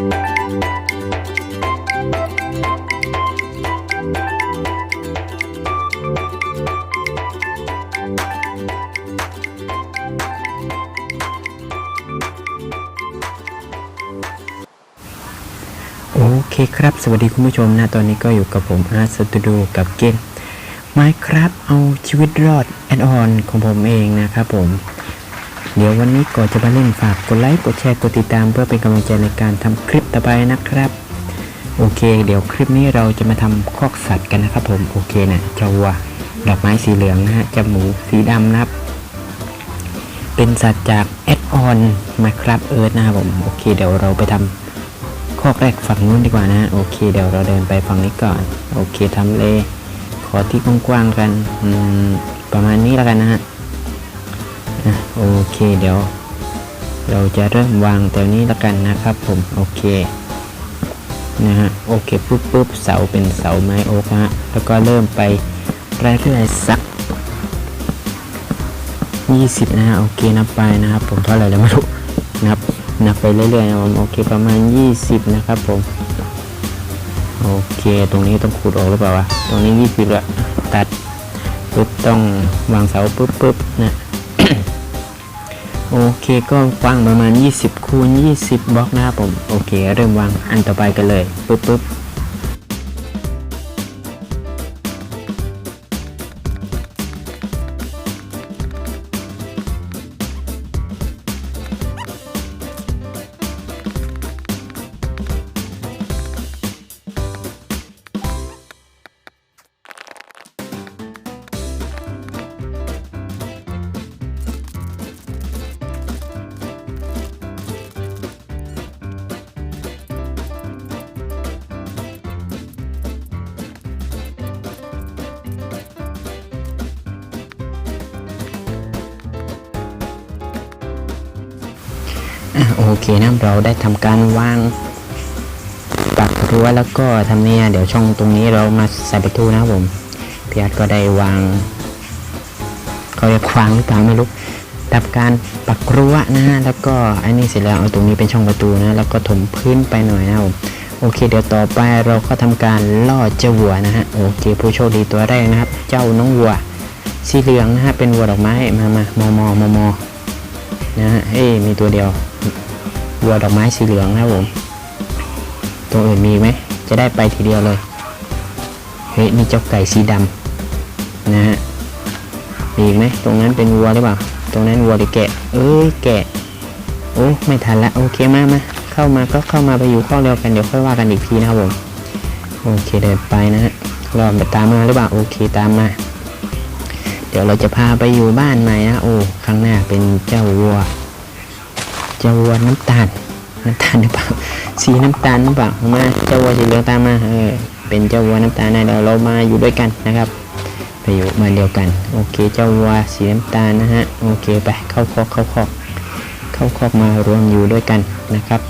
โอเคครับ สวัสดีคุณผู้ชมนะ ตอนนี้ก็อยู่กับผมอาร์ตสตูดิโอกับเกม Minecraft เอาชีวิตรอดแอดออนของผมเองนะครับผม เดี๋ยววันนี้ก่อนจะมาเล่นฝากกดไลค์กดแชร์กดติดตามเพื่อเป็นกำลังใจในการทำคลิปต่อไปนะครับ โอเค เดี๋ยวคลิปนี้เราจะมาทำคอกสัตว์กันนะครับผมโอเคนะเจ้าวัวดอกไม้สีเหลืองนะฮะเจ้าหมูสีดำนะครับ เป็นสัตว์จากแอดออน Minecraft Earth นะครับผมโอเค เดี๋ยวเราไปทำข้อแรกฝั่งนู้นดีกว่านะโอเค เดี๋ยวเราเดินไปฝั่งนี้ก่อน โอเคทำเลขอที่กว้างๆกันประมาณนี้แล้วกันนะฮะ อะโอเคเดี๋ยว เราจะเริ่มวางแถวนี้แล้วกันนะครับผมโอเคนะฮะโอเคปุ๊บปุ๊บเสาเป็นเสาไม้โอ๊กฮะแล้วก็เริ่มไปเรื่อยๆสัก 20 นะฮะโอเคนับไปนะครับผมเท่าไหร่แล้วไม่รู้นับนับไปเรื่อยๆนะผมโอเคประมาณ 20 นะครับผมโอเค ตรงนี้ต้องขูดออกหรือเปล่าวะตรงนี้ 20ละตัดปุ๊บต้องวางเสาปุ๊บปุ๊บนะ โอเคก็กว้างประมาณ 20คูณ20บล็อกนะครับผม โอเค เริ่มวางอันต่อไปกันเลยปึ๊บปุ๊บ โอเคนะเราได้ทำการวางปักรั้วแล้วก็ทำเนี่ยเดี๋ยวช่องตรงนี้เรามาใส่ประตูนะผมพี่อาร์ตก็ได้วางเขาเรียกควางหรือเปล่าไม่รู้ทำการปักรั้วนะฮะแล้วก็อันนี้เสร็จแล้วเอาตรงนี้เป็นช่องประตูนะแล้วก็ถมพื้นไปหน่อยนะผมโอเค เดี๋ยวต่อไปเราก็ทำการล่อเจ้าวัวนะฮะโอเค ผู้โชคดีตัวแรกนะครับ เจ้าน้องวัวสีเหลืองนะฮะเป็นวัวดอกไม้มามา มอมอมอมอนะฮะเอ้ยมีตัวเดียว วัวดอกไม้สีเหลืองนะครับผมตัวอื่นมีไหม จะได้ไปทีเดียวเลย เฮ้ยนี่เจ้าไก่สีดำนะฮะมีไหมตรงนั้นเป็นวัวหรือเปล่า ตรงนั้นวัวหรือแกะ เอ้ยแกะ โอ้ไม่ทันละ โอเคมามาเข้ามาก็เข้ามาไปอยู่ข้อเดียวกันเดี๋ยวค่อยว่ากันอีกทีนะครับผมโอเคเดินไปนะฮะรอบตามมาหรือเปล่าโอเคตามมา เดี๋ยวเราจะพาไปอยู่บ้านใหม่นะโอ้ข้างหน้าเป็นเจ้าวัว จ้าวัวน้ำตาลน้ำตาลหรือเปล่าสีน้ำตาลหรือเปล่ามาเจ้าวัวสีเหลืองตามมาเออเป็นเจ้าวัวน้ำตาลนะเดี๋ยวเรามาอยู่ด้วยกันนะครับไปอยู่มาเดียวกัน โอเค เจ้าวัวสีน้ำตาลนะฮะโอเคไปเข้าคอกเข้าคอกเข้าคอกมารวมอยู่ด้วยกันนะครับ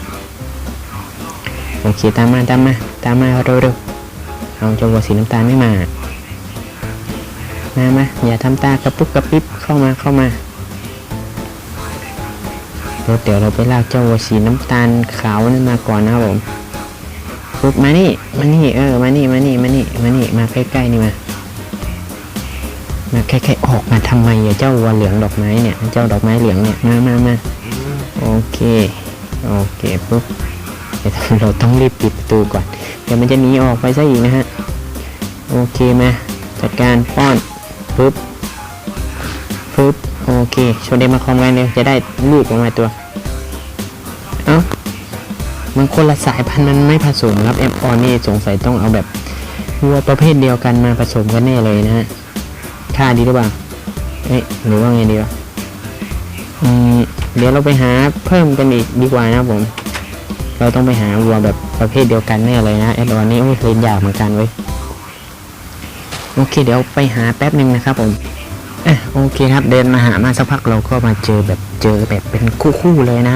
โอเคตามมาตามมาตามมาเร็วๆเอาเจ้าวัวสีน้ำตาลไม่มามามาอย่าทำตากระปุกกระปิบเข้ามาเข้ามา รถเดี๋ยวเราไปลากเจ้าวัวสีน้ำตาลขาวนั่นมาก่อนนะครับผมปุ๊บมานี่มานี่เออมานี่มานี่มานี่มานี่มาใกล้ๆนี่มามาใกล้ๆออกมาทำไมอะเจ้าวัวเหลืองดอกไม้เนี่ยเจ้าดอกไม้เหลืองเนี่ยมามามาโอเคโอเคปุ๊บเดี๋ยวเราต้องรีบปิดประตูก่อน เดี๋ยวมันจะหนีออกไปซะอีกนะฮะ โอเคมาจัดการป้อนปุ๊บปุ๊บ โอเคโชนเดมาคอมกันเลยจะได้ลูกออกมาตัว เอ้ามันคนละสายพันธุ์มันไม่ผสมครับแอปออนนี่สงสัยต้องเอาแบบวัวประเภทเดียวกันมาผสมกันแน่เลยนะฮะค่าดีหรือเปล่าเอ๊ะหรือว่าไงดีวะอืมเดี๋ยวเราไปหาเพิ่มกันอีกดีกว่านะครับผม เราต้องไปหาวัวแบบประเภทเดียวกันแน่เลยนะแอดออนนี่โอ้ยเล่นยากเหมือนกันเว้ยโอเคเดี๋ยวไปหาแป๊บหนึ่งนะครับผม อะโอเคครับเดินมาหามาสักพักเราก็มาเจอแบบเจอแบบเป็นคู่ๆเลยนะ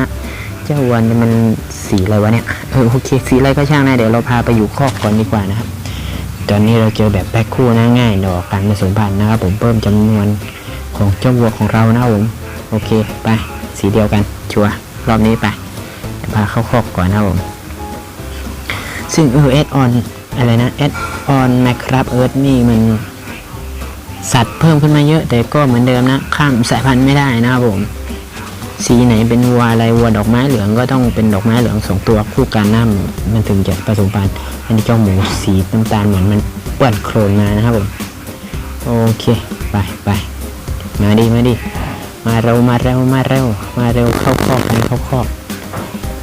เจ้าวันเนี่ยมันสีอะไรวะเนี่ยเออโอเค สีอะไรก็ช่างนะเดี๋ยวเราพาไปอยู่คอกก่อนดีกว่านะครับ ตอนนี้เราเจอแบบแพ็คคู่นะง่ายดอกการผสมพันธุ์นะครับ ผมเพิ่มจำนวนของเจ้าวัวของเรานะผมโอเคไปสีเดียวกันชัวรอบนี้ไปพาเข้าคอกก่อนนะผมซึ่งเออแอดออนอะไรนะแอดออนแมคครับเอิร์ธนี่มัน สัตว์เพิ่มขึ้นมาเยอะ แต่ก็เหมือนเดิมนะ ข้ามสายพันธุ์ไม่ได้นะครับผม สีไหนเป็นวัวอะไรวัวดอกไม้เหลืองก็ต้องเป็นดอกไม้เหลืองสองตัวคู่กันนะมันถึงจะผสมพันธุ์อันนี้เจ้าหมูสีน้ำตาลเหมือนมันเปื้อนโคลนมานะครับผมโอเคไปไปมาดิมาดิมาเร็วมาเร็วมาเร็วมาเร็วเข้าคอกกันเข้าคอก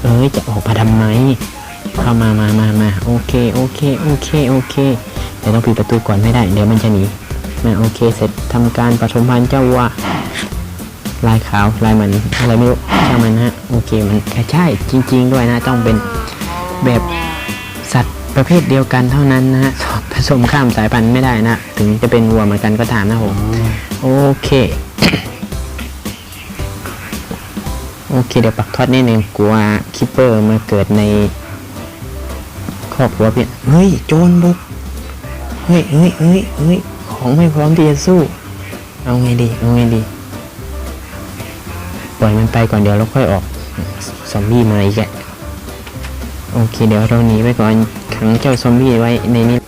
เอ้ยจะออกมาทำไมเข้ามามามามาโอเคโอเคโอเคโอเคเดี๋ยวต้องปิดประตูก่อนไม่ได้ เดี๋ยวมันจะหนี มาโอเคเสร็จทำการผสมพันธุ์เจ้าวัวลายขาวลายมันอะไรไม่รู้ช่างมันะฮะโอเคมันใช่จริง ๆ ด้วยนะต้องเป็นแบบสัตว์ประเภทเดียวกันเท่านั้นนะฮะผสมข้ามสายพันธุ์ไม่ได้นะ ถึงจะเป็นวัวเหมือนกันก็ตามนะผมโอเคโอเคเดี๋ยวปักทอดนิดนึงกลัวคิปเปอร์มาเกิดในครอบครัวเพี่ยเฮ้ยโจรบุกเฮ้ยเฮ้ยเฮ้ยเฮ้ย ของไม่พร้อมที่จะสู้ เอาไงดี เอาไงดี ปล่อยมันไปก่อนเดี๋ยวเราค่อยออกซอมบี้มาอีกแกโอเค เดี๋ยวเราหนีไปก่อนขังเจ้าซอมบี้ไว้ในนี้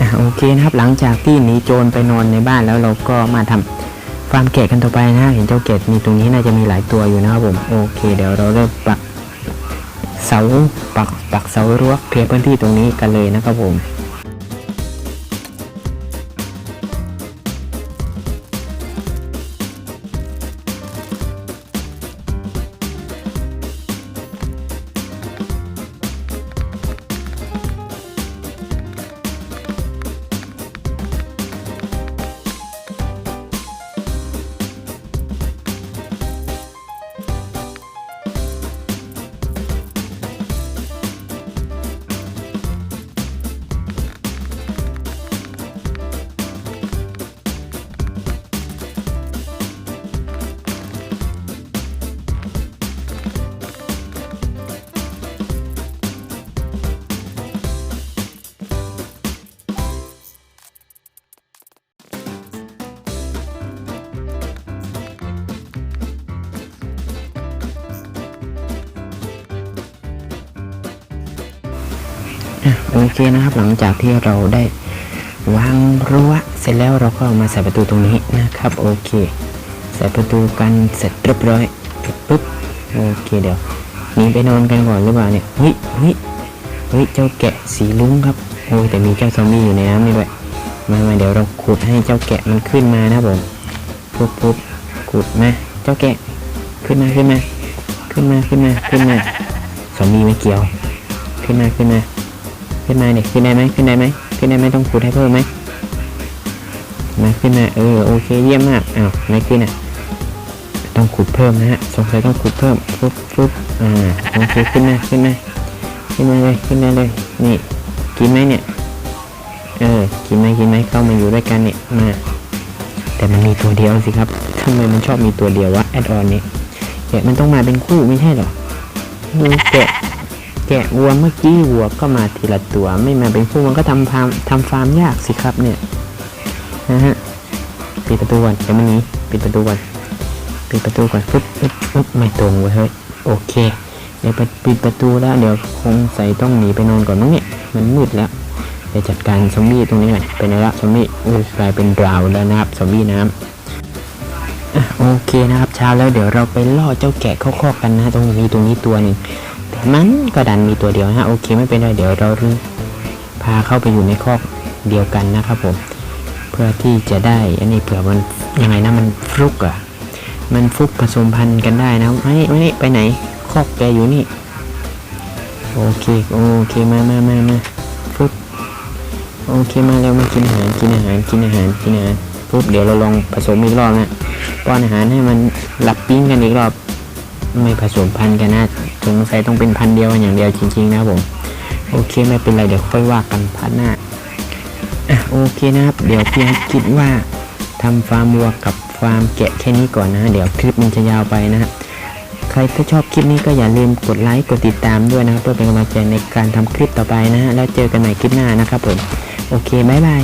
อะโอเคนะครับ หลังจากที่หนีโจรไปนอนในบ้านแล้วเราก็มาทำฟาร์มแกะกันต่อไปนะ เห็นเจ้าแกะมีตรงนี้น่าจะมีหลายตัวอยู่นะครับผม โอเค เดี๋ยวเราเริ่มปักเสาปักปักเสารั้วเคลียร์พื้นที่ตรงนี้กันเลยนะครับผม โอเคนะครับ หลังจากที่เราได้วางรั้วเสร็จแล้วเราก็ามาใส่ประตูตรงนี้นะครับ โอเค ใส่ประตูกันเสร็จเรียบร้อยปุ๊บโอเคเดี๋ยวหนีไปนอนกันก่อนหรือเปล่าเนี่ยเฮ้ยเฮ้ยเฮ้ยเจ้าแกะสีลุ้งครับโอ้ยแต่มีเจ้าซอมบี้อยู่ในน้ำนี่ด้วยมามาเดี๋ยวเราขุดให้เจ้าแกะมันขึ้นมานะผมปุ๊บปุ๊บขุดมาเจ้าแกะขึ้นมาขึ้นมา ขึ้นมาขึ้นมาขึ้นมาซอมบี้ไม่เกี่ยว ขึ้นมาขึ้นมา ขึ้นมาเนี่ยขึ้นได้ไหมขึ้นได้ไหมขึ้นได้ไหมต้องขุดให้เพิ่มไหมมาขึ้นมาเออโอเคเยี่ยมมากอ้าวไม่ขึ้นอะต้องขุดเพิ่มนะฮะสงสัยต้องขุดเพิ่มปุ๊บปุ๊บอ่าโอเคขึ้นมาขึ้นมาขึ้นมาเลยขึ้นมาเลยนี่กินไหมเนี่ยเออกินไหมกินไหมเข้ามาอยู่ด้วยกันเนี่ยมาแต่มันมีตัวเดียวสิครับทำไมมันชอบมีตัวเดียววะแอดออนนี้แกะมันต้องมาเป็นคู่ไม่ใช่หรอดูแกะ แกะวัวเมื่อกี้วัวก็มาทีละตัวไม่มาเป็นคู่มันก็ทำฟาร์มทำฟาร์มยากสิครับเนี่ยนะฮะปิดประตูก่อนเดี๋ยวมันนี้ปิดประตูก่อนปิดประตูก่อนปึ๊บปึ๊บปึ๊บไม่ตรงเว้ยเฮ้ยโอเค เดี๋ยวไปปิดประตูแล้วเดี๋ยวคงใส่ต้องหนีไปนอนก่อนมั้งเนี่ยมันมืดแล้วไปจัดการซอมบี้ตรงนี้ก่อนเป็นไงละซอมบี้อุ้ยกลายเป็นราวแล้วนะครับซอมบี้น้ำอะโอเคนะครับเช้าแล้วเดี๋ยวเราไปล่อเจ้าแกะเข้าคอกกันนะตรงนี้ตรงนี้ตัวหนึ่ง มันก็ดันมีตัวเดียวนะฮะโอเคไม่เป็นไรเดี๋ยวเราพาเข้าไปอยู่ในคอกเดียวกันนะครับผมเพื่อที่จะได้อันนี้เผื่อมันยังไงนะมันฟลุกอะมันฟุกผสมพันธุ์กันได้นะไม่ไม่ไปไหนคอกแกอยู่นี่โอเคโอเคมามามามาฟุกโอเคมาแล้วมากินอาหารกินอาหารกินอาหารกินอาหารปุ๊บเดี๋ยวเราลองผสมอีกรอบนะป้อนอาหารให้มันหลับปิ้งกันอีกรอบ ไม่ผสมพันธุ์กันนะสงสัยต้องเป็นพันธุ์เดียวกันอย่างเดียวจริงๆนะผมโอเคไม่เป็นไรเดี๋ยวค่อยว่ากันพันหน้าอะโอเคนะครับ เดี๋ยวพี่คิดว่าทำฟาร์มวัวกับฟาร์มแกะแค่นี้ก่อนนะ เดี๋ยวคลิปมันจะยาวไปนะฮะใครถ้าชอบคลิปนี้ก็อย่าลืมกดไลค์กดติดตามด้วยนะครับเพื่อเป็นกำลังใจในการทำคลิปต่อไปนะฮะแล้วเจอกันใหม่คลิปหน้านะครับผมโอเคบายบาย